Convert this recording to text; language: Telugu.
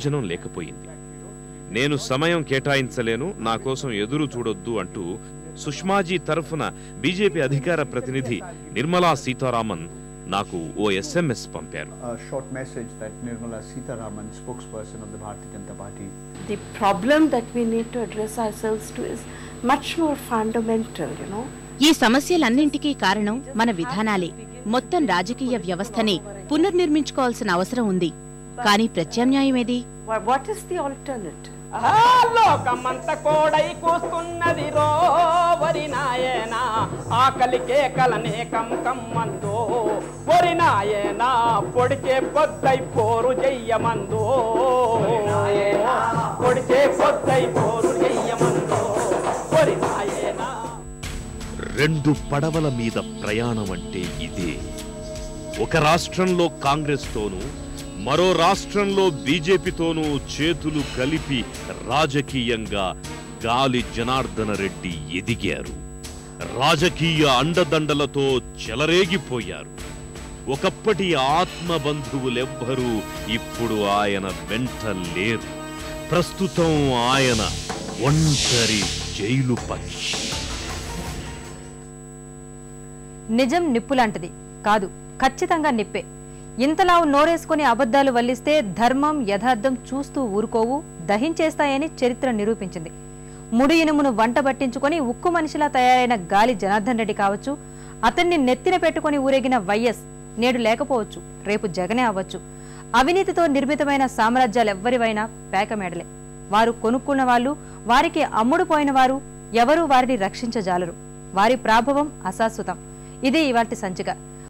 ప్రయోజనం లేకపోయింది. నేను సమయం కేటాయించలేను నా కోసం ఎదురు చూడొద్దు అంటూ సుష్మాజీ తరఫున బీజేపీ అధికార ప్రతినిధి నిర్మలా సీతారామన్ నాకు ఓ ఎస్ఎంఎస్ పంపారు. Sitharaman spokesperson of the the problem that we need address ourselves to much more fundamental ఈ సమస్యలన్నింటికీ కారణం మన విధానాలే. మొత్తం రాజకీయ వ్యవస్థని పునర్నిర్మించుకోవాల్సిన అవసరం ఉంది. కానీ ప్రత్యామ్నాయమేది Wha- What is the alternative? ఆ లోకమంత కోడై కూస్తున్నది రో వరి నాయన ఆకలికే కలనే కం కమ్మందో. వరి నాయన పొడిచే పొద్దై పోరు చెయ్యమందో పొడిచే పొద్దై పోరు చెయ్యమందో వరి నాయన. రెండు పడవల మీద ప్రయాణం అంటే ఇదే. ఒక రాష్ట్రంలో కాంగ్రెస్ తోనూ మరో రాష్ట్రంలో బీజేపీతోనూ చేతులు కలిపి రాజకీయంగా గాలి జనార్దన రెడ్డి ఎదిగారు. రాజకీయ అండదండలతో చెలరేగిపోయారు. ఒకప్పటి ఆత్మబంధువులెవ్వరూ ఇప్పుడు ఆయన వెంట లేరు. ప్రస్తుతం ఆయన ఒంటరి జైలు పక్షి. నిజం నిప్పులాంటిది. కాదు ఖచ్చితంగా నిప్పే. ఇంతలా నోరేసుకుని అబద్ధాలు వల్లిస్తే ధర్మం యథార్థం చూస్తూ ఊరుకోవు దహించేస్తాయని చరిత్ర నిరూపించింది. ముడి ఇనుమును వంట పట్టించుకొని ఉక్కు మనిషిలా తయారైన గాలి జనార్దన్ రెడ్డి కావచ్చు అతన్ని నెత్తిన పెట్టుకుని ఊరేగిన వైఎస్ నేడు లేకపోవచ్చు రేపు జగనే అవ్వచ్చు. అవినీతితో నిర్మితమైన సామ్రాజ్యాలెవ్వరివైనా పేకమేడలే వారు కొనుక్కున్న వాళ్ళు వారికి అమ్ముడుపోయిన వారు ఎవరూ వారిని రక్షించజాలరు. వారి ప్రాభవం అశాశ్వతం. ఇది ఇవాటి సంచిక.